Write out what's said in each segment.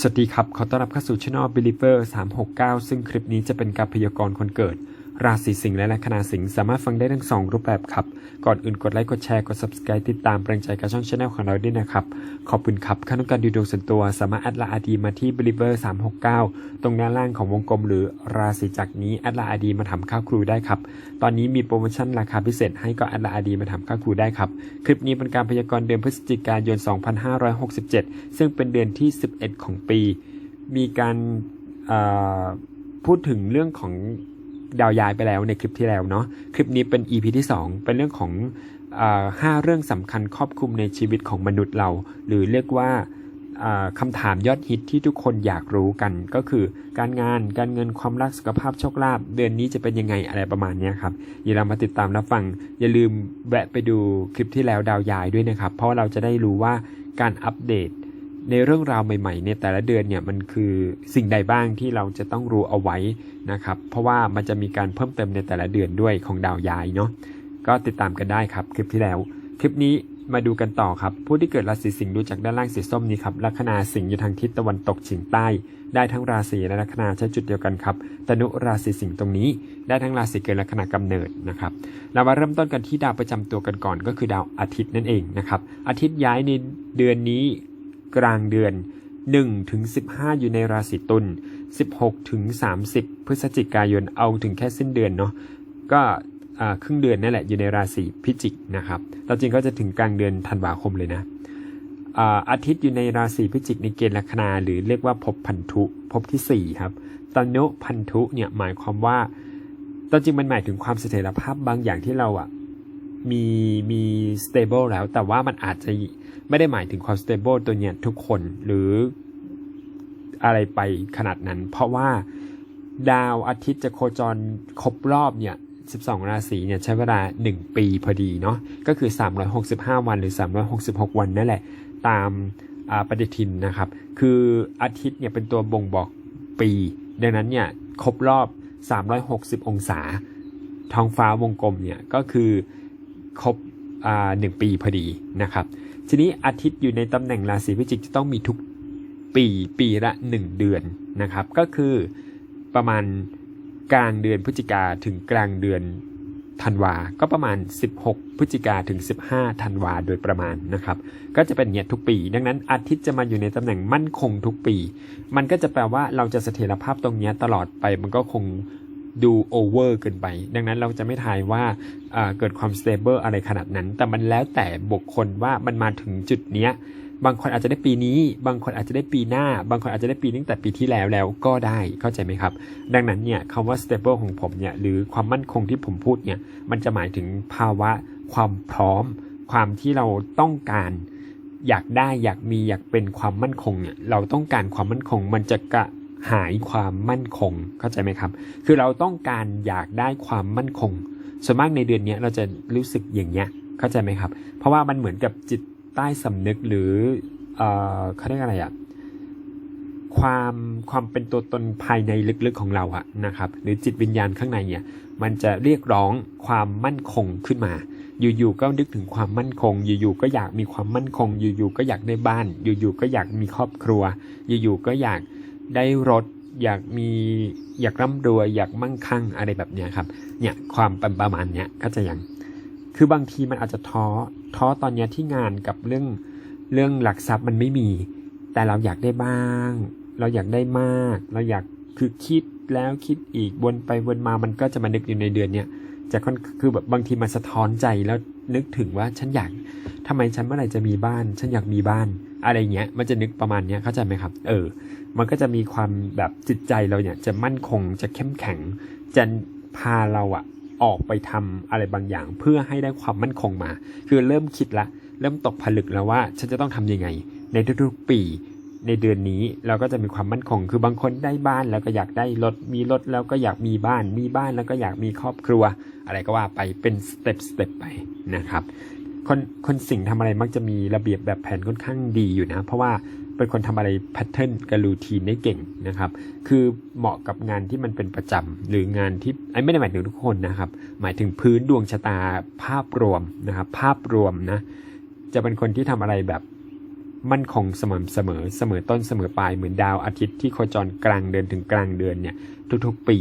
สวัสดีครับ ขอต้อนรับเข้าสู่ช่อง Believer 369 ซึ่งคลิปนี้จะเป็นการพยากรณ์คนเกิด ราศีสิงห์และลัคนาสิงห์สามารถฟังได้ทั้งสองรูปแบบครับ ก่อนอื่นกดไลค์กดแชร์กด subscribe ติดตามแรงใจกับช่องช anel ของเราด้วยนะครับ ขอบคุณครับถ้าต้องการดูดวงส่วนตัว สามารถแอดไลน์อดีมาที่ Believer 369 ตรงด้านล่างของวงกลมหรือราศีจักรนี้แอดไลน์อดีมาทำค่าครูได้ครับ ตอนนี้มีโปรโมชั่นราคาพิเศษให้ก็แอดไลน์อดีมาทำค่าครูได้ครับคลิปนี้เป็นการพยากรณ์เดือนพฤศจิกายน 2567 ซึ่งเป็นเดือนที่ 11 ของปี มีการพูดถึงเรื่องของ ดาวย้ายไปแล้วในคลิปที่แล้วเนาะคลิปนี้เป็น EP ที่ 2 เป็นเรื่องของห้าเรื่องสำคัญครอบคลุมในชีวิตของมนุษย์เรา หรือเรียกว่าคำถามยอดฮิตที่ทุกคนอยากรู้กันก็คือ การงานการเงินความรักสุขภาพโชคลาภเดือนนี้จะเป็นยังไงอะไรประมาณนี้ครับอย่าเรามาติดตามรับฟัง อย่าลืมแวะไปดูคลิปที่แล้วดาวยายด้วยนะครับ เพราะเราจะได้รู้ว่าการอัปเดต ในเรื่องราวใหม่ๆในแต่ละเดือนเนี่ยมันคือสิ่งใดบ้างที่เราจะต้องรู้เอาไว้นะครับ เพราะว่ามันจะมีการเพิ่มเติมในแต่ละเดือนด้วยของดาวย้ายเนาะก็ติดตามกันได้ครับคลิปที่แล้ว คลิปนี้มาดูกันต่อครับ ผู้ที่เกิดราศีสิงห์ดูจากด้านล่างสีส้มนี้ครับลัคนาสิงห์อยู่ทางทิศตะวันตกเฉียงใต้ ได้ทั้งราศีและลัคนาใช้จุดเดียวกันครับตนุราศีสิงห์ตรงนี้ ได้ทั้งราศีเกิดลัคนากำเนิดนะครับเรามาเริ่มต้นกันที่ดาวประจำตัวกันก่อนก็คือดาวอาทิตย์นั่นเองนะครับอาทิตย์ย้ายในเดือนนี้ กลางเดือน1ถึง15 อยู่ในราศีตุล 16ถึง30 พฤศจิกายนเอาถึงแค่สิ้นเดือนเนาะก็ครึ่งเดือนนั่นแหละอยู่ในราศีพิจิกนะครับเราจริงก็จะถึงกลางเดือนธันวาคมเลยนะอาอาทิตย์อยู่ในราศีพิจิกในเกณฑ์ลัคนาหรือเรียกว่าภพพันธุภพที่4ครับตนุพันธุเนี่ยหมายความว่าตอนจริงมันหมายถึงความเสถียรภาพบางอย่างที่เราอะมีมี stable แล้วแต่ว่ามันอาจจะ ไม่ได้หมายถึงความ stable ตัวเนี้ยทุกคนหรืออะไรไปขนาดนั้น เพราะว่าดาวอาทิตย์จะโคจรครบรอบเนี่ย 12 ราศีเนี่ยใช้เวลา 1 ปีพอดีเนาะ ก็คือ 365 วันหรือ 366 วันนั่นแหละ ตามาปฏิทินนะครับ คืออาทิตย์เนี่ยเป็นตัวบ่งบอกปี ดังนั้นเนี่ยครบรอบ 360 องศา ท้องฟ้าวงกลมเนี่ยก็คือครบหนึ่งปีพอดีนะครับ ทีนี้อาทิตย์อยู่ในตำแหน่งราศีพิจิกจะต้องมีทุกปีปีละ 1 เดือนนะครับ ก็คือประมาณกลางเดือนพฤศจิกาถึงกลางเดือนธันวา ก็ประมาณ 16 พฤศจิกาถึง 15 ธันวาโดยประมาณนะครับ ก็จะเป็นเงี้ยทุกปี ดังนั้นอาทิตย์จะมาอยู่ในตำแหน่งมั่นคงทุกปี มันก็จะแปลว่าเราจะเสถียรภาพตรงเนี้ยตลอดไป มันก็คง ดูโอเวอร์เกินไป ดังนั้นเราจะไม่ทายว่าเกิดความสเตเบิลอะไรขนาดนั้น แต่มันแล้วแต่บุคคลว่ามันมาถึงจุดเนี้ยบางคนอาจจะได้ปีนี้ บางคนอาจจะได้ปีหน้า บางคนอาจจะได้ปีตั้งแต่ปีที่แล้วแล้วก็ได้เข้าใจไหมครับ ดังนั้นเนี่ยคำว่า stable ของผมเนี่ยหรือความมั่นคงที่ผมพูดเนี่ยมันจะหมายถึงภาวะความพร้อม ความที่เราต้องการอยากได้อยากมีอยากเป็นความมั่นคงเนี่ยเราต้องการความมั่นคง มันจะกะ หายความมั่นคงเข้าใจไหมครับ คือเราต้องการอยากได้ความมั่นคง ส่วนมากในเดือนนี้เราจะรู้สึกอย่างเงี้ยเข้าใจไหมครับ เพราะว่ามันเหมือนกับจิตใต้สำนึกหรือเอ่อเขาเรียกอะไรอะความความเป็นตัวตนภายในลึกๆของเราอะนะครับหรือจิตวิญญาณข้างในเนี่ยมันจะเรียกร้องความมั่นคงขึ้นมา อยู่ๆก็นึกถึงความมั่นคง อยู่ๆก็อยากมีความมั่นคง อยู่ๆก็อยากได้บ้าน อยู่ๆก็อยากมีครอบครัว อยู่ๆก็อยาก ได้รถ อยากมีอยากร่ำรวยอยากมั่งคั่งอะไรแบบเนี้ยครับเนี่ยความเป็นประมาณเนี้ยก็จะยังคือบางทีมันอาจจะท้อท้อตอนเนี้ยที่งานกับเรื่องเรื่องหลักทรัพย์มันไม่มี แต่เราอยากได้บ้าง เราอยากได้มาก เราอยากคือคิดแล้วคิดอีกวนไปวนมามันก็จะมานึกอยู่ในเดือนเนี้ยจะค่อนคือแบบบางทีมันสะท้อนใจแล้วนึกถึงว่าฉันอยากทำไมฉันเมื่อไหร่จะมีบ้าน ฉันอยากมีบ้าน อะไรเงี้ย มันจะนึกประมาณเนี้ยเข้าใจไหมครับ เออ มันก็จะมีความแบบจิตใจเราเนี่ย จะมั่นคงจะเข้มแข็ง จะพาเราอะออกไปทำอะไรบางอย่าง เพื่อให้ได้ความมั่นคงมา คือเริ่มคิดละ เริ่มตกผลึกแล้วว่า ฉันจะต้องทำยังไง ในทุกๆปีในเดือนนี้เราก็จะมีความมั่นคง คือบางคนได้บ้านแล้วก็อยากได้รถ มีรถแล้วก็อยากมีบ้าน มีบ้านแล้วก็อยากมีครอบครัว อะไรก็ว่าไปเป็นสเต็ปสเต็ปไปนะครับ คนคนสิ่งทำอะไรมักจะมีระเบียบแบบแผนค่อนข้างดีอยู่นะ เพราะว่าเป็นคนทำอะไรแพทเทิร์นกับรูทีนได้เก่งนะครับ คือเหมาะกับงานที่มันเป็นประจำหรืองานที่ไอ้ไม่ได้หมายถึงทุกคนนะครับ หมายถึงพื้นดวงชะตาภาพรวมนะครับ ภาพรวมนะ จะเป็นคนที่ทำอะไรแบบมั่นคงสม่ำเสมอเสมอต้นเสมอปลายเหมือนดาวอาทิตย์ที่โคจรกลางเดือนถึงกลางเดือนเนี่ยทุกๆปี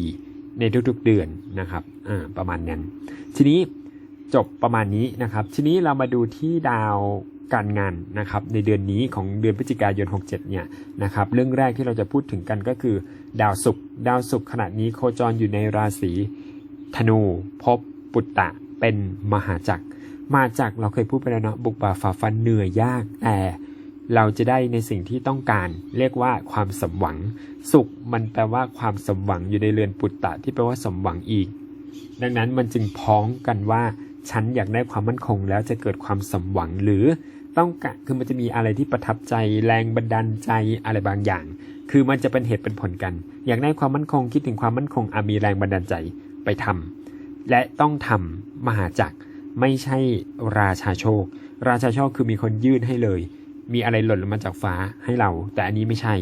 ในทุกๆเดือนนะครับ อ่า ประมาณนั้น ทีนี้ จบประมาณนี้นะครับ ทีนี้เรามาดูที่ดาวการงานนะครับในเดือนนี้ของเดือนพฤศจิกายน 67 เนี่ยนะครับเรื่องแรกที่เราจะพูดถึงกันก็คือ ดาวศุกร์ดาวศุกร์ขณะนี้โคจรอยู่ในราศีธนูภพปุตตะเป็นมหาจักรมาจากเราเคยพูดไปแล้วเนาะบุกบ่าฝ่าฟันเหนื่อยยากแต่เราจะได้ในสิ่งที่ต้องการเรียกว่าความสมหวัง สุขมันแปลว่าความสมหวังอยู่ในเรือนปุตตะที่แปลว่าสมหวังอีก ดังนั้นมันจึงพ้องกันว่า ฉันอยากได้ความมั่นคงแล้วจะเกิดความสมหวังหรือต้องการคือมันจะมีอะไรที่ประทับใจแรงบันดาลใจอะไรบางอย่าง คือมันจะเป็นเหตุเป็นผลกัน อยากได้ความมั่นคงคิดถึงความมั่นคงอามีแรงบันดาลใจไปทำและต้องทำมหาจักรไม่ใช่ราชาโชค ราชาโชคคือมีคนยื่นให้เลย มีอะไรหล่นลงมาจากฟ้าให้เรา แต่อันนี้ไม่ใช่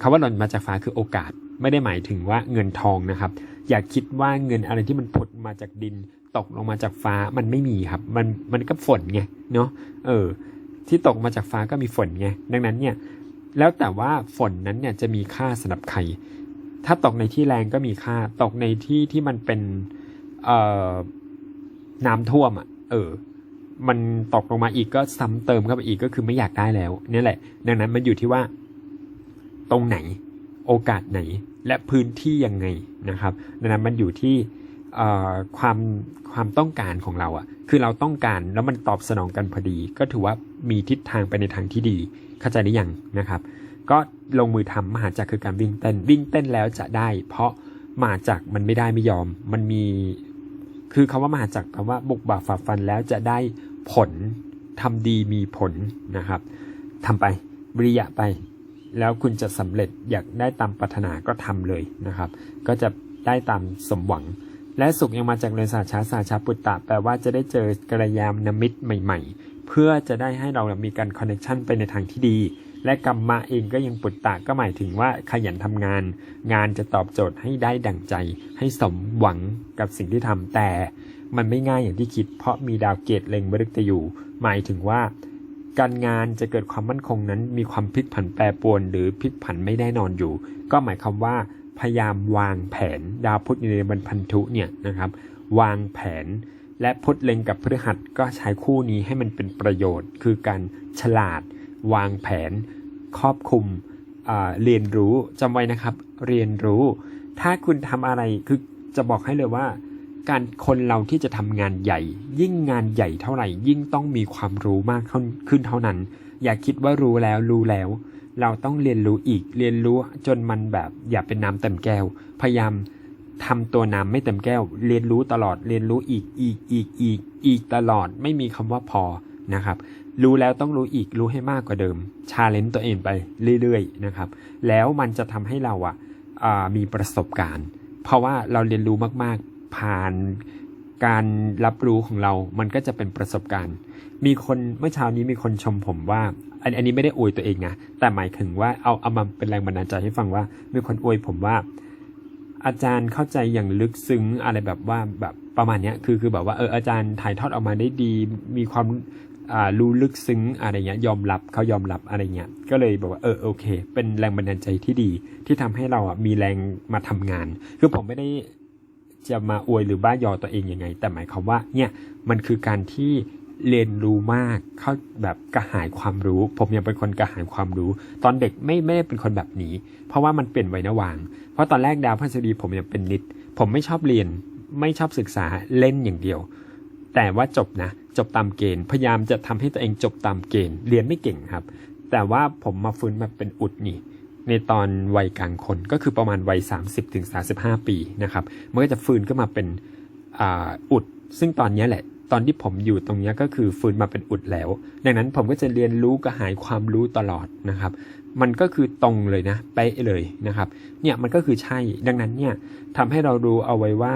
คำว่าหล่นมาจากฟ้าคือโอกาส ไม่ได้หมายถึงว่าเงินทองนะครับ อย่าคิดว่าเงินอะไรที่มันผุดมาจากดิน ตกลงมาจากฟ้ามันไม่มีครับ มันมันก็ฝนไงเนาะเออ ที่ตกมาจากฟ้าก็มีฝนไงดังนั้นเนี่ย แล้วแต่ว่าฝนนั้นเนี่ยจะมีค่าสำหรับใคร ถ้าตกในที่แรงก็มีค่า ตกในที่ที่มันเป็นเอ่อน้ำท่วมอะ เออ มันตกลงมาอีกก็ซ้ำเติมเข้าไปอีกก็คือไม่อยากได้แล้วนี่แหละ ดังนั้นมันอยู่ที่ว่า ตรงไหน โอกาสไหน และพื้นที่ยังไงนะครับ ดังนั้นมันอยู่ที่ ความความต้องการของเราอะ่ะ คือเราต้องการแล้วมันตอบสนองกันพอดี ก็ถือว่ามีทิศทางไปในทางที่ดี เข้าใจหรือยังนะครับ ก็ลงมือทำมหาจักรคือการวิ่งเต้น วิ่งเต้นแล้วจะได้ เพราะมหาจักมันไม่ได้ไม่ยอม มันมี คือคำว่ามหาจักรแปลว่าบุกบ่าฝ่าฟันแล้วจะได้ผลทำดีมีผลนะครับทำไปบริยะไป แล้วคุณจะสำเร็จอยากได้ตามปรารถนาก็ทำเลยนะครับ ก็จะได้ตามสมหวัง และสุขยังมาจากเรือนสาชาสาชาปุตตะแปลว่าจะได้เจอกัลยาณมิตรใหม่ ๆ เพื่อจะได้ให้เรามีการคอนเนคชันไปในทางที่ดี และกรรมะเองก็ยังปุตตะก็หมายถึงว่าขยันทำงาน งานจะตอบโจทย์ให้ได้ดั่งใจ ให้สมหวังกับสิ่งที่ทำแต่ มันไม่ง่ายอย่างที่คิด เพราะมีดาวเกตเล็งมฤตยูหมายถึงว่า การงานจะเกิดความมั่นคงนั้น มีความพลิกผันแปรปรวนหรือพลิกผันไม่แน่นอนอยู่ ก็หมายความว่า พยายามวางแผนดาวพุธอยู่ในบรรพันธุเนี่ยนะครับวางแผนและพุธเล็งกับพฤหัสก็ใช้คู่นี้ให้มันเป็นประโยชน์ คือการฉลาด วางแผน ครอบคลุมอ่าเรียนรู้จำไว้นะครับ เรียนรู้ ถ้าคุณทำอะไรคือจะบอกให้เลยว่า การคนเราที่จะทำงานใหญ่ ยิ่งงานใหญ่เท่าไหร่ ยิ่งต้องมีความรู้มากขึ้นเท่านั้น อย่าคิดว่ารู้แล้วรู้แล้ว เราต้องเรียนรู้อีกเรียนรู้จนมันแบบอย่าเป็นน้ำเต็มแก้ว พยายามทำตัวน้ำไม่เต็มแก้ว เรียนรู้ตลอดเรียนรู้อีกอีกอีกอีกอีกตลอดไม่มีคำว่าพอนะครับ รู้แล้วต้องรู้อีกรู้ให้มากกว่าเดิมชาเลนจ์ตัวเองไปเรื่อยๆนะครับ แล้วมันจะทำให้เราอะอ่ามีประสบการณ์ เพราะว่าเราเรียนรู้มากๆผ่านการรับรู้ของเรา มันก็จะเป็นประสบการณ์ มีคนเมื่อเช้านี้มีคนชมผมว่า อันอันนี้ไม่ได้อวยตัวเองนะแต่หมายถึงว่าเอาเอามาเป็นแรงบันดาลใจให้ฟังว่า มีคนอวยผมว่า อาจารย์เข้าใจอย่างลึกซึ้งอะไรแบบว่าแบบประมาณเนี้ยคือคือแบบว่าเอออาจารย์ถ่ายทอดออกมาได้ดี มีความอ่ารู้ลึกซึ้งอะไรเงี้ยยอมรับเขายอมรับอะไรเงี้ยก็เลยบอกว่าเออโอเค เป็นแรงบันดาลใจที่ดี ที่ทำให้เราอะมีแรงมาทำงาน คือผมไม่ได้จะมาอวยหรือบ้ายอตัวเองยังไง แต่หมายความว่าเนี่ยมันคือการที่ เรียนรู้มากเข้าแบบกระหายความรู้ ผมยังเป็นคนกระหายความรู้ ตอนเด็กไม่ไม่ได้เป็นคนแบบนี้ เพราะว่ามันเปลี่ยนไว้นะวาง เพราะตอนแรกดาวพฤหัสบดีผมยังเป็นนิด ผมไม่ชอบเรียน ไม่ชอบศึกษาเล่นอย่างเดียว แต่ว่าจบนะจบตามเกณฑ์พยายามจะทำให้ตัวเองจบตามเกณฑ์เรียนไม่เก่งครับ แต่ว่าผมมาฟื้นมาเป็นอุดนี่ในตอนวัยกลางคนก็คือประมาณวัย 30-35ถึง35ปีนะครับมันก็จะฟื้นขึ้นมาเป็นอ,อุดซึ่งตอนนี้แหละ ตอนที่ผมอยู่ตรงนี้ก็คือฟื้นมาเป็นอุดแล้ว ดังนั้นผมก็จะเรียนรู้กระหายความรู้ตลอดนะครับ มันก็คือตรงเลยนะเป๊ะเลยนะครับ เนี่ยมันก็คือใช่ ดังนั้นเนี่ยทำให้เรารู้เอาไว้ว่า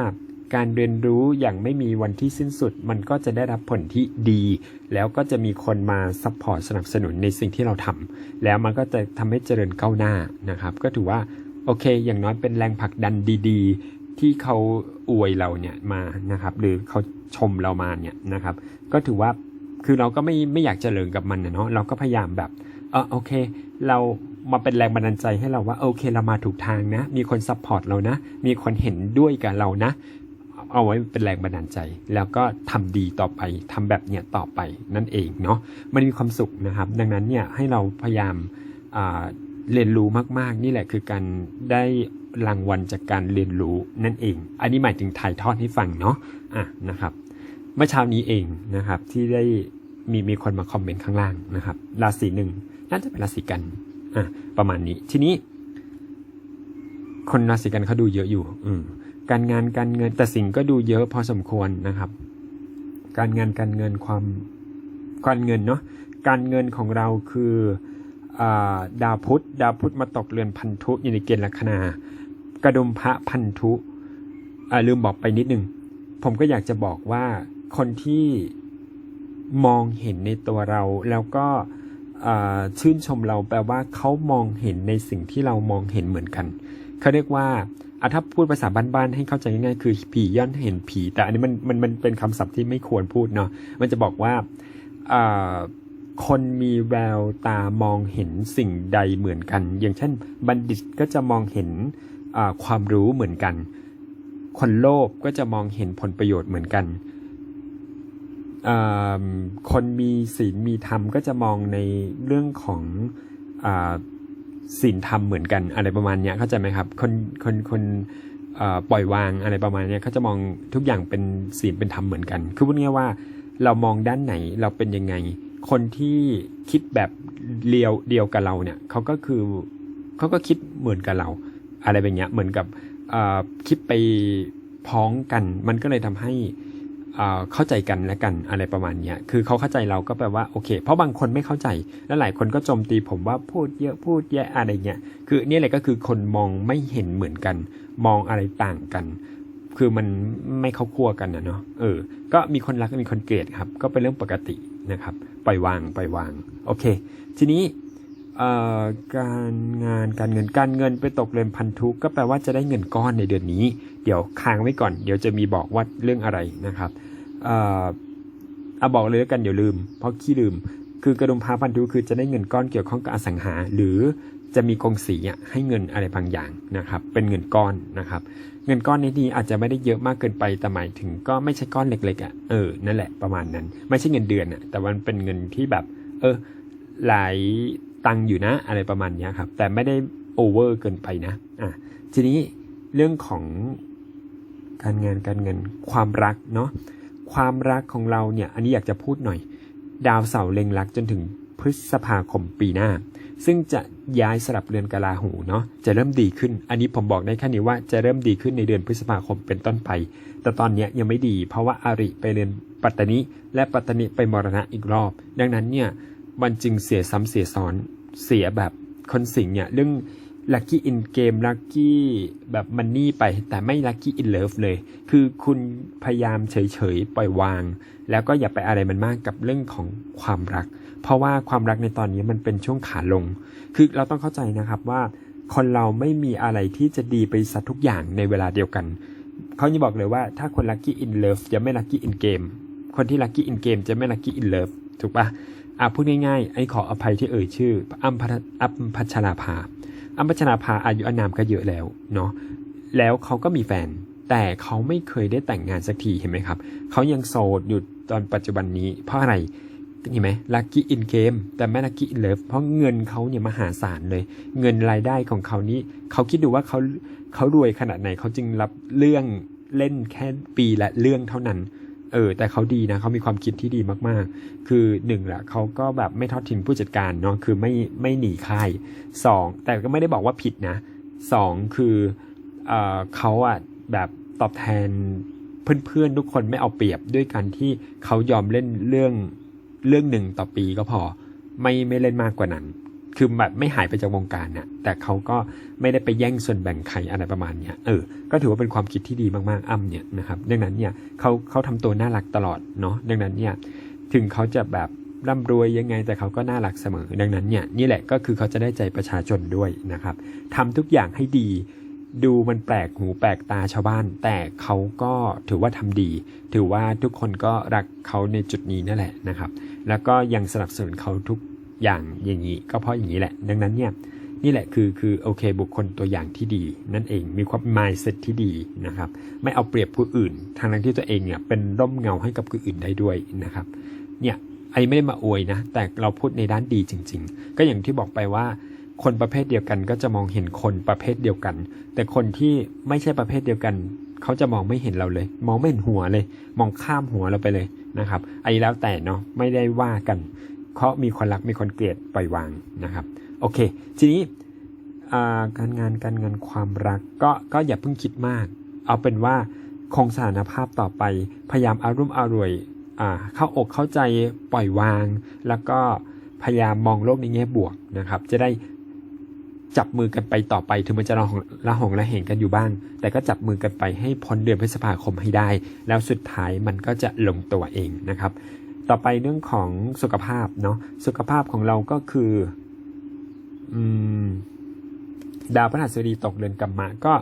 การเรียนรู้อย่างไม่มีวันที่สิ้นสุด มันก็จะได้รับผลที่ดี แล้วก็จะมีคนมาซัพพอร์ตสนับสนุนในสิ่งที่เราทำแล้วมันก็จะทำให้เจริญก้าวหน้านะครับ ก็ถือว่าโอเค อย่างน้อยเป็นแรงผลักดันดี ๆ ที่เขาอวยเราเนี่ยมานะครับ หรือเขา ชมเรามาเนี่ยนะครับ ก็ถือว่าคือเราก็ไม่ไม่อยากเจริญกับมันนะเนาะเราก็พยายามแบบเออโอเค เรามาเป็นแรงบันดาลใจให้เราว่าโอเคเรามาถูกทางนะ มีคนซัพพอร์ตเรานะ มีคนเห็นด้วยกับเรานะ เอาไว้เป็นแรงบันดาลใจ แล้วก็ทำดีต่อไปทำแบบเนี้ยต่อไปนั่นเองเนาะมันมีความสุขนะครับ ดังนั้นเนี่ยให้เราพยายามเรียนรู้มาก ๆ นี่แหละคือการได้รางวัลจากการเรียนรู้นั่นเอง อันนี้หมายถึงถ่ายทอดให้ฟังเนาะอะนะครับ เมื่อเช้านี้เองนะครับ ที่ได้มีมีคนมาคอมเมนต์ข้างล่างนะครับ ราศีหนึ่งน่าจะเป็นราศีกันอะประมาณนี้ ทีนี้ คนราศีกันเขาดูเยอะอยู่ อืมการงานการเงินแต่สิ่งก็ดูเยอะพอสมควรนะครับ การงานการเงินความการเงินเนาะการเงินของเราคืออาดาวพุธดาวพุธมาตกเรือนพันธุอยู่ในเกณฑ์ลัคนากระดุมพระพันธุอ่าลืมบอกไปนิดนึง ผมก็อยากจะบอกว่า คนที่มองเห็นในตัวเรา แล้วก็ชื่นชมเราแปลว่าเขามองเห็นในสิ่งที่เรามองเห็นเหมือนกันเขาเรียกว่าอะถ้าพูดภาษาบ้านๆให้เข้าใจง่ายๆคือผีย่อนเห็นผี แต่อันนี้มันมันมันเป็นคำศัพท์ที่ไม่ควรพูดเนาะมันจะบอกว่าคนมีแววตามองเห็นสิ่งใดเหมือนกัน อย่างเช่น บัณฑิตก็จะมองเห็นความรู้เหมือนกัน คนโลภก็จะมองเห็นผลประโยชน์เหมือนกัน คนมีศีลมีธรรมก็จะมองในเรื่องของศีลธรรมเหมือนกันอะไรประมาณเนี้ยเข้าใจไหมครับ คนคนคนปล่อยวางอะไรประมาณเนี้ยเขาจะมองทุกอย่างเป็นศีลเป็นธรรมเหมือนกัน คือพูดง่ายว่าเรามองด้านไหนเราเป็นยังไง คนที่คิดแบบเดียวเดียวกับเราเนี่ยเขาก็คือเขาก็คิดเหมือนกับเรา อะไรแบบเนี้ยเหมือนกับคิดไปพ้องกัน มันก็เลยทำให้ เอ่อเข้าใจกันและกันอะไรประมาณเนี้ยคือเขาเข้าใจเราก็แปลว่าโอเค เพราะบางคนไม่เข้าใจ แล้วหลายคนก็โจมตีผมว่าพูดเยอะพูดแยะอะไรเงี้ย คือเนี่ยแหละก็คือคนมองไม่เห็นเหมือนกัน มองอะไรต่างกัน คือมันไม่เข้าคั่วกันนะเนาะ เออ ก็มีคนรักมีคนเกลียดครับ ก็เป็นเรื่องปกตินะครับ ปล่อยวาง ปล่อยวาง โอเค ทีนี้เอ่อการงานการเงินการเงินไปตกเรือนพันธุก็แปลว่าจะได้เงินก้อนในเดือนนี้ เดี๋ยวค้างไว้ก่อน เดี๋ยวจะมีบอกว่าเรื่องอะไรนะครับ อ่อเอาบอกเลยแล้วกันเดี๋ยวลืม เพราะขี้ลืม คือกระดุมพาพันธุคือจะได้เงินก้อนเกี่ยวข้องกับอสังหา หรือจะมีกองสีอะให้เงินอะไรบางอย่างนะครับ เป็นเงินก้อนนะครับ เงินก้อนในนี้อาจจะไม่ได้เยอะมากเกินไปแต่หมายถึงก็ไม่ใช่ก้อนเล็กๆอะเออนั่นแหละประมาณนั้น ไม่ใช่เงินเดือนอะแต่มันเป็นเงินที่แบบ เออหลายตังค์อยู่นะ อะไรประมาณนี้ครับ แต่ไม่ได้โอเวอร์เกินไปนะอะทีนี้เรื่องของการงานการเงินความรักเนาะ ความรักของเราเนี่ย อันนี้อยากจะพูดหน่อย ดาวเสาร์เล็งรักจนถึงพฤษภาคมปีหน้า ซึ่งจะย้ายสลับเรือนกลาหูเนาะจะเริ่มดีขึ้น อันนี้ผมบอกได้แค่นี้ว่าจะเริ่มดีขึ้นในเดือนพฤษภาคมเป็นต้นไป แต่ตอนนี้ยังไม่ดีเพราะว่าอาริไปเรือนปัตตนิและปัตตนิไปมรณะอีกรอบ ดังนั้นเนี่ยมันจึงเสียซ้ำเสียซ้อนเสียแบบคนสิงเนี่ยเรื่อง ลัคกี้อินเกมลัคกี้แบบมันนี่ไป แต่ไม่ลัคกี้อินเลิฟเลย คือคุณพยายามเฉยๆ ปล่อยวาง แล้วก็อย่าไปอะไรมันมากกับเรื่องของความรัก เพราะว่าความรักในตอนนี้มันเป็นช่วงขาลง คือเราต้องเข้าใจนะครับว่า คนเราไม่มีอะไรที่จะดีไปซะทุกอย่างในเวลาเดียวกัน เขาจะบอกเลยว่าถ้าคนลัคกี้อินเลิฟจะไม่ลัคกี้อินเกมคนที่ลัคกี้อินเกมจะไม่ลัคกี้อินเลิฟถูกปะอะพูดง่ายๆ ไอ้ขออภัยที่เอ่ยชื่ออัมพัทอัมพัชราภา อัมพัชราภาอายุอานามก็เยอะแล้วเนาะแล้วเขาก็มีแฟน แต่เขาไม่เคยได้แต่งงานสักทีเห็นไหมครับเขายังโสดอยู่ตอนปัจจุบันนี้ เพราะอะไรเห็นไหมลัคกี้อินเกมแต่ไม่ลัคกี้อินเลิฟเพราะเงินเขาเนี่ยมหาศาลเลย เงินรายได้ของเขานี้เขาคิดดูว่าเขาเขารวยขนาดไหนเขาจึงรับเรื่องเล่นแค่ปีละเรื่องเท่านั้น เออ แต่เขาดีนะเขามีความคิดที่ดีมากๆ คือหนึ่งแหละเขาก็แบบไม่ทอดทิ้งผู้จัดการเนาะคือไม่ไม่หนีค่ายสองแต่ก็ไม่ได้บอกว่าผิดนะสองคือเออเขาอะแบบตอบแทนเพื่อนๆทุกคนไม่เอาเปรียบด้วยการที่เขายอมเล่นเรื่องเรื่องหนึ่งต่อปีก็พอ ไม่ไม่เล่นมากกว่านั้น คือแบบไม่หายไปจากวงการน่ะแต่เขาก็ไม่ได้ไปแย่งส่วนแบ่งใครอะไรประมาณเนี้ยเออก็ถือว่าเป็นความคิดที่ดีมากๆอ้ำเนี่ยนะครับดังนั้นเนี่ยเขาเขาทำตัวน่ารักตลอดเนาะดังนั้นเนี่ยถึงเขาจะแบบร่ำรวยยังไงแต่เขาก็น่ารักเสมอ ดังนั้นเนี่ยนี่แหละก็คือเขาจะได้ใจประชาชนด้วยนะครับทำทุกอย่างให้ดีดูมันแปลกหูแปลกตาชาวบ้าน แต่เขาก็ถือว่าทำดี ถือว่าทุกคนก็รักเขาในจุดนี้นั่นแหละนะครับ แล้วก็ยังสนับสนุนเขาทุก อย่างอย่างนี้ก็เพราะอย่างนี้แหละ ดังนั้นเนี่ยนี่แหละคือคือโอเคบุคคลตัวอย่างที่ดี นั่นเองมีความ mindset ที่ดีนะครับ ไม่เอาเปรียบผู้อื่น ทางนั้นที่ตัวเองเนี่ยเป็นร่มเงาให้กับผู้อื่นได้ด้วยนะครับเนี่ยไอ้ไม่ได้มาอวยนะ แต่เราพูดในด้านดีจริง ๆ ก็อย่างที่บอกไปว่าคนประเภทเดียวกันก็จะมองเห็นคนประเภทเดียวกัน แต่คนที่ไม่ใช่ประเภทเดียวกัน เขาจะมองไม่เห็นเราเลย มองไม่เห็นหัวเลย มองข้ามหัวเราไปเลยนะครับไอ้แล้วแต่เนาะไม่ได้ว่ากัน เพราะมีคนรักมีคนเกลียดปล่อยวางนะครับโอเค ทีนี้การงานการเงินความรักก็ก็อย่าเพิ่งคิดมาก เอาเป็นว่าคงสถานภาพต่อไป พยายามอารุ่มอร่วยเข้าอกเข้าใจปล่อยวาง แล้วก็พยายามมองโลกในแง่บวกนะครับ จะได้จับมือกันไปต่อไปถึงมันจะระหองระหองระเหงกันอยู่บ้าง แต่ก็จับมือกันไปให้พ้นเดือนพฤษภาคมให้ได้ แล้วสุดท้ายมันก็จะลงตัวเองนะครับ ต่อไปเรื่องของสุขภาพเนาะสุขภาพของเราก็คืออืมดาวพฤหัสบดีตกเดือนกัมมะก็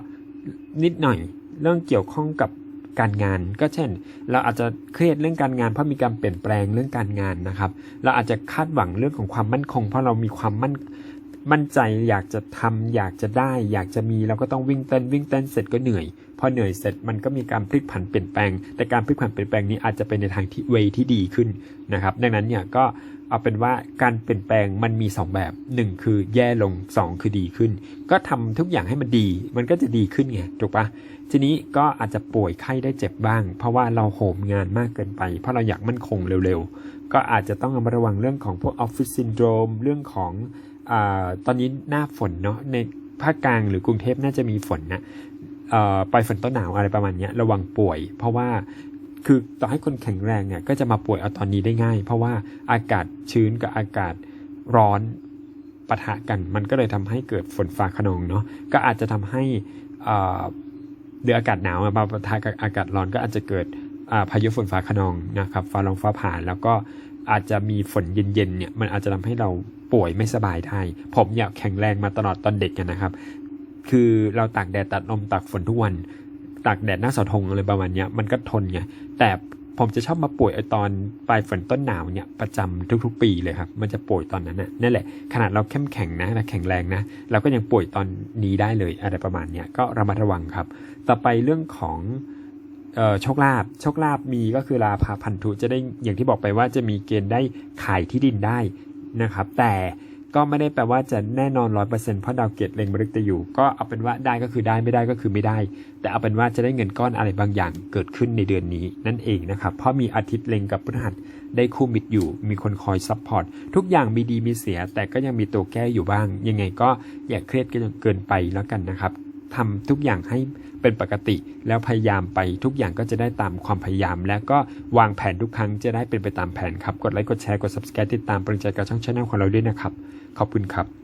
นิดหน่อยเรื่องเกี่ยวข้องกับการงาน ก็เช่น เราอาจจะเครียดเรื่องการงานเพราะมีการเปลี่ยนแปลงเรื่องการงานนะครับ เราอาจจะคาดหวังเรื่องของความมั่นคง เพราะเรามีความมั่นมั่นใจอยากจะทำอยากจะได้ อยากจะมีเราก็ต้องวิ่งเต้นวิ่งเต้นเสร็จก็เหนื่อย พอเหนื่อยเสร็จมันก็มีการพลิกผันเปลี่ยนแปลง แต่การพลิกผันเปลี่ยนแปลงนี้อาจจะเป็นในทางที่เวที่ดีขึ้นนะครับดังนั้นเนี่ยก็เอาเป็นว่าการเปลี่ยนแปลงมันมี 2 แบบ 1 คือแย่ลง 2 คือดีขึ้น ก็ทำทุกอย่างให้มันดี มันก็จะดีขึ้นไงถูกปะทีนี้ก็อาจจะป่วยไข้ได้เจ็บบ้าง เพราะว่าเราโหมงานมากเกินไป เพราะเราอยากมั่นคงเร็วๆ ก็อาจจะต้องระมัดระวังเรื่องของพวกออฟฟิศซินโดรมเรื่องของอาตอนนี้หน้าฝนเนาะในภาคกลางหรือกรุงเทพน่าจะมีฝนนะ ปลายฝนต้นหนาวอะไรประมาณนี้ระวังป่วย เพราะว่าคือต่อให้คนแข็งแรงเนี่ยก็จะมาป่วยเอาตอนนี้ได้ง่าย เพราะว่าอากาศชื้นกับอากาศร้อนปะทะกัน มันก็เลยทำให้เกิดฝนฟ้าขนองเนาะก็อาจจะทำให้เดืออากาศหนาวมาปะทะกับอากาศร้อนก็อาจจะเกิดพายุฝนฟ้าขนองนะครับฟ้าร้องฟ้าผ่าแล้วก็อาจจะมีฝนเย็นๆเนี่ยมันอาจจะทำให้เราป่วยไม่สบายได้ ผมอยากแข็งแรงมาตลอดตอนเด็กกันนะครับ คือเราตากแดดตัดลมตากฝนทุกวันตากแดดหน้าเสาธงอะไรประมาณเนี้ยมันก็ทนไงแต่ผมจะชอบมาป่วยไอตอนปลายฝนต้นหนาวเนี่ยประจำทุกๆ ปีเลยครับ มันจะป่วยตอนนั้นน่ะนั่นแหละ ขนาดเราเข้มแข็งนะและแข็งแรงนะเราก็ยังป่วยตอนนี้ได้เลยอะไรประมาณเนี้ยก็ระมัดระวังครับ ต่อไปเรื่องของโชคลาภโชคลาภมีก็คือลาภาพันธุจะได้อย่างที่บอกไปว่าจะมีเกณฑ์ได้ขายที่ดินได้นะครับ แต่ ก็ไม่ได้แปลว่าจะแน่นอนร้อยเปอร์เซ็นต์เพราะดาวเกตเล็งมฤตยูก็เอาเป็นว่าได้ก็คือได้ไม่ได้ก็คือไม่ได้ แต่เอาเป็นว่าจะได้เงินก้อนอะไรบางอย่างเกิดขึ้นในเดือนนี้นั่นเองนะครับเพราะมีอาทิตย์เล็งกับพฤหัสได้คู่มิตรอยู่ มีคนคอยซัพพอร์ตทุกอย่างมีดีมีเสีย แต่ก็ยังมีตัวแก้อยู่บ้าง ยังไงก็อย่าเครียดกันเกินไปแล้วกันนะครับ ทำทุกอย่างให้เป็นปกติ แล้วพยายามไปทุกอย่างก็จะได้ตามความพยายาม และก็วางแผนทุกครั้งจะได้เป็นไปตามแผนครับ กดไลค์กดแชร์กด subscribe ติดตามปริญญาการช่องชาแนลของเราด้วยนะครับ ขอบคุณครับ